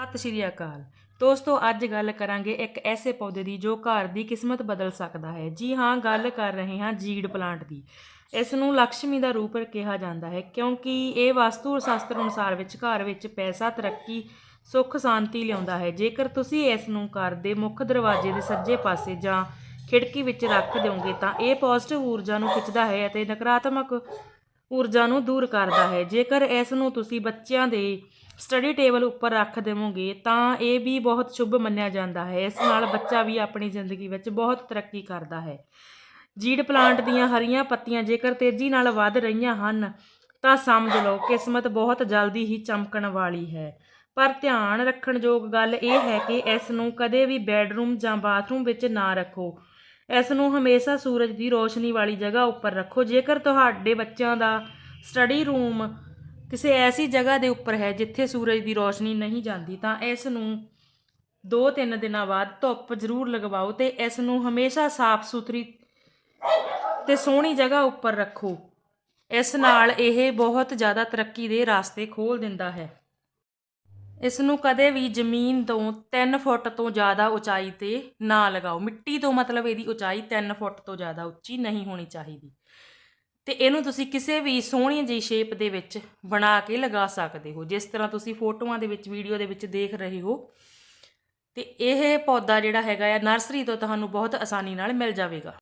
ਸਤਿ ਸ਼੍ਰੀ ਅਕਾਲ। ਦੋਸਤੋ, ਅੱਜ ਗੱਲ ਕਰਾਂਗੇ ਇੱਕ ਐਸੇ ਪੌਦੇ ਦੀ ਜੋ ਘਰ ਦੀ ਕਿਸਮਤ ਬਦਲ ਸਕਦਾ ਹੈ। ਜੀ ਹਾਂ, ਗੱਲ ਕਰ ਰਹੇ ਹਾਂ ਜੀਡ ਪਲਾਂਟ ਦੀ। ਇਸ ਨੂੰ ਲక్ష్ਮੀ ਦਾ ਰੂਪ ਕਿਹਾ ਜਾਂਦਾ ਹੈ ਕਿਉਂਕਿ ਇਹ ਵਾਸਤੂ ਸ਼ਾਸਤਰ ਅਨੁਸਾਰ ਵਿੱਚ ਘਰ ਵਿੱਚ ਪੈਸਾ, ਤਰੱਕੀ, ਸੁੱਖ, ਸ਼ਾਂਤੀ ਲਿਆਉਂਦਾ ਹੈ। ਜੇਕਰ ਤੁਸੀਂ ਇਸ ਨੂੰ ਘਰ ਦੇ ਮੁੱਖ ਦਰਵਾਜ਼ੇ ਦੇ ਸੱਜੇ ਪਾਸੇ ਜਾਂ ਖਿੜਕੀ ਵਿੱਚ ਰੱਖ ਦਿਓਗੇ ਤਾਂ ਇਹ ਪੋਜ਼ਿਟਿਵ ਊਰਜਾ ਨੂੰ ਖਿੱਚਦਾ ਹੈ ਅਤੇ ਨਕਾਰਾਤਮਕ ਊਰਜਾ ਨੂੰ ਦੂਰ ਕਰਦਾ ਹੈ। ਜੇਕਰ ਇਸ ਨੂੰ ਤੁਸੀਂ ਬੱਚਿਆਂ ਦੇ ਸਟੱਡੀ ਟੇਬਲ ਉੱਪਰ ਰੱਖ ਦੇਵੋਗੇ, ਤਾਂ ਇਹ ਵੀ ਬਹੁਤ ਸ਼ੁਭ ਮੰਨਿਆ ਜਾਂਦਾ ਹੈ। ਇਸ ਨਾਲ ਬੱਚਾ ਵੀ ਆਪਣੀ ਜ਼ਿੰਦਗੀ ਵਿੱਚ ਬਹੁਤ ਤਰੱਕੀ ਕਰਦਾ ਹੈ। ਜੀਡ ਪਲਾਂਟ ਦੀਆਂ ਹਰੀਆਂ ਪੱਤੀਆਂ ਜੇਕਰ ਤੇਜ਼ੀ ਨਾਲ ਵੱਧ ਰਹੀਆਂ ਹਨ, ਤਾਂ ਸਮਝ ਲਓ ਕਿਸਮਤ ਬਹੁਤ ਜਲਦੀ ਹੀ ਚਮਕਣ ਵਾਲੀ ਹੈ। ਪਰ ਧਿਆਨ ਰੱਖਣ ਯੋਗ ਗੱਲ ਇਹ ਹੈ ਕਿ ਇਸ ਨੂੰ ਕਦੇ ਵੀ ਬੈੱਡਰੂਮ ਜਾਂ ਬਾਥਰੂਮ ਵਿੱਚ ਨਾ ਰੱਖੋ। ਇਸ ਨੂੰ ਹਮੇਸ਼ਾ ਸੂਰਜ ਦੀ ਰੋਸ਼ਨੀ ਵਾਲੀ ਜਗ੍ਹਾ ਉੱਪਰ ਰੱਖੋ। ਜੇਕਰ ਤੁਹਾਡੇ ਬੱਚਿਆਂ ਦਾ ਸਟੱਡੀ ਰੂਮ ਕਿਸੇ ਐਸੀ ਜਗ੍ਹਾ ਦੇ ਉੱਪਰ ਹੈ ਜਿੱਥੇ ਸੂਰਜ ਦੀ ਰੋਸ਼ਨੀ ਨਹੀਂ ਜਾਂਦੀ, ਤਾਂ ਇਸ ਨੂੰ 2-3 ਦਿਨਾਂ ਬਾਅਦ ਧੁੱਪ ਜ਼ਰੂਰ ਲਗਵਾਓ ਤੇ ਇਸ ਨੂੰ ਹਮੇਸ਼ਾ ਸਾਫ਼ ਸੁਥਰੀ ਤੇ ਸੋਹਣੀ ਜਗ੍ਹਾ ਉੱਪਰ ਰੱਖੋ। ਇਸ ਨਾਲ ਇਹ ਬਹੁਤ ਜ਼ਿਆਦਾ ਤਰੱਕੀ ਦੇ ਰਾਸਤੇ ਖੋਲ ਦਿੰਦਾ ਹੈ। ਇਸ ਨੂੰ ਕਦੇ ਵੀ ਜ਼ਮੀਨ ਤੋਂ 3 ਫੁੱਟ ਤੋਂ ਜ਼ਿਆਦਾ ਉਚਾਈ ਤੇ ਨਾ ਲਗਾਓ। ਮਿੱਟੀ ਤੋਂ ਮਤਲਬ ਇਹਦੀ ਉਚਾਈ 3 ਫੁੱਟ ਤੋਂ ਜ਼ਿਆਦਾ ਉੱਚੀ ਨਹੀਂ ਹੋਣੀ ਚਾਹੀਦੀ। ਤੇ ਇਹਨੂੰ ਤੁਸੀਂ ਕਿਸੇ ਵੀ ਸੋਹਣੀ ਜਿਹੀ ਸ਼ੇਪ ਦੇ ਵਿੱਚ ਬਣਾ ਕੇ ਲਗਾ ਸਕਦੇ ਹੋ। ਜਿਸ ਤਰ੍ਹਾਂ ਤੁਸੀਂ ਫੋਟੋਆਂ ਦੇ ਵਿੱਚ ਵੀਡੀਓ ਦੇ ਵਿੱਚ ਦੇਖ ਰਹੇ ਹੋ। ਤੇ ਇਹ ਪੌਦਾ ਜਿਹੜਾ ਹੈਗਾ ਆ, ਨਰਸਰੀ ਤੋਂ ਤੁਹਾਨੂੰ ਬਹੁਤ ਆਸਾਨੀ ਨਾਲ ਮਿਲ ਜਾਵੇਗਾ।